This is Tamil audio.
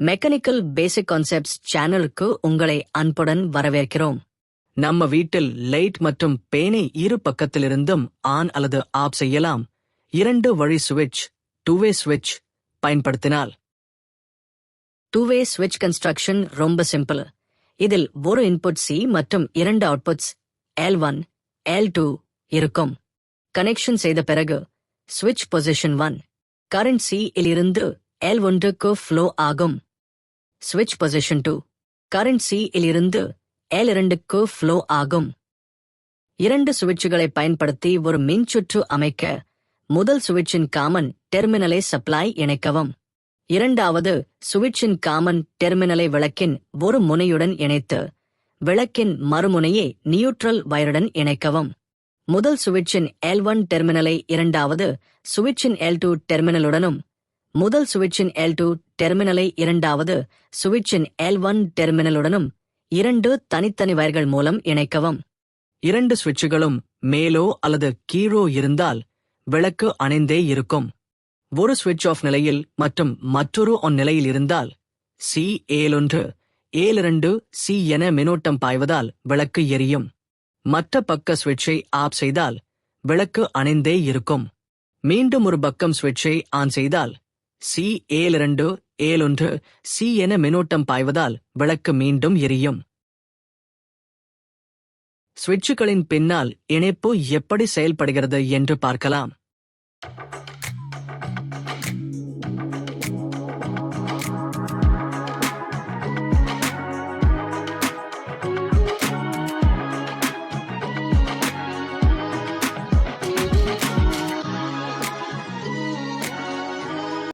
மெக்கானிக்கல் பேசிக் கான்செப்ட்ஸ் சேனலுக்கு உங்களை அன்புடன் வரவேற்கிறோம். நம்ம வீட்டில் லைட் மற்றும் பேனை இரு பக்கத்திலிருந்தும் ஆன் அல்லது ஆஃப் செய்யலாம். இரண்டு வழி சுவிட்ச் டூவே சுவிட்ச் பயன்படுத்தினால். டூவே சுவிட்ச் கன்ஸ்ட்ரக்ஷன் ரொம்ப சிம்பிள். இதில் ஒரு இன்புட் சி மற்றும் இரண்டு outputs L one L two இருக்கும். கனெக்ஷன் செய்த பிறகு சுவிட்ச் பொசிஷன் ஒன். கரண்ட் சி இலிருந்து எல் ஒன்றுக்கு ஃப்ளோ ஆகும். ஸ்விட்ச் பொசிஷன் டூ கரண்ட் இலிருந்து எல் இரண்டுக்கு ஃப்ளோ ஆகும். இரண்டு சுவிட்சுகளை பயன்படுத்தி ஒரு மின்சுற்று அமைக்க முதல் சுவிட்சின் காமன் டெர்மினலை சப்ளை இணைக்கவும். இரண்டாவது சுவிட்சின் காமன் டெர்மினலை விளக்கின் ஒரு முனையுடன் இணைத்து விளக்கின் மறுமுனையை நியூட்ரல் வயருடன் இணைக்கவும். முதல் சுவிட்சின் எல் ஒன் டெர்மினலை இரண்டாவது சுவிட்சின் எல் டூ டெர்மினலுடனும் முதல் சுவிட்சின் எல் டூ டெர்மினலை இரண்டாவது சுவிட்சின் எல் ஒன் டெர்மினலுடனும் இரண்டு தனித்தனி வயர்கள் மூலம் இணைக்கவும். இரண்டு சுவிட்சுகளும் மேலோ அல்லது கீழோ இருந்தால் விளக்கு அணைந்தே இருக்கும். ஒரு சுவிட்ச் ஆஃப் நிலையில் மற்றும் மற்றொரு ஒன் நிலையில் இருந்தால் சி ஏழொன்று ஏழிரண்டு சி என மின்னோட்டம் பாய்வதால் விளக்கு எரியும். மற்ற பக்க சுவிட்சை ஆஃப் செய்தால் விளக்கு அணைந்தே இருக்கும். மீண்டும் ஒரு பக்கம் சுவிட்சை ஆன் செய்தால் சி ஏழிரண்டு ஏழொன்று சி என மின்னோட்டம் பாய்வதால் விளக்கு மீண்டும் எரியும். சுவிட்சுகளின் பின்னால் இணைப்பு எப்படி செயல்படுகிறது என்று பார்க்கலாம்.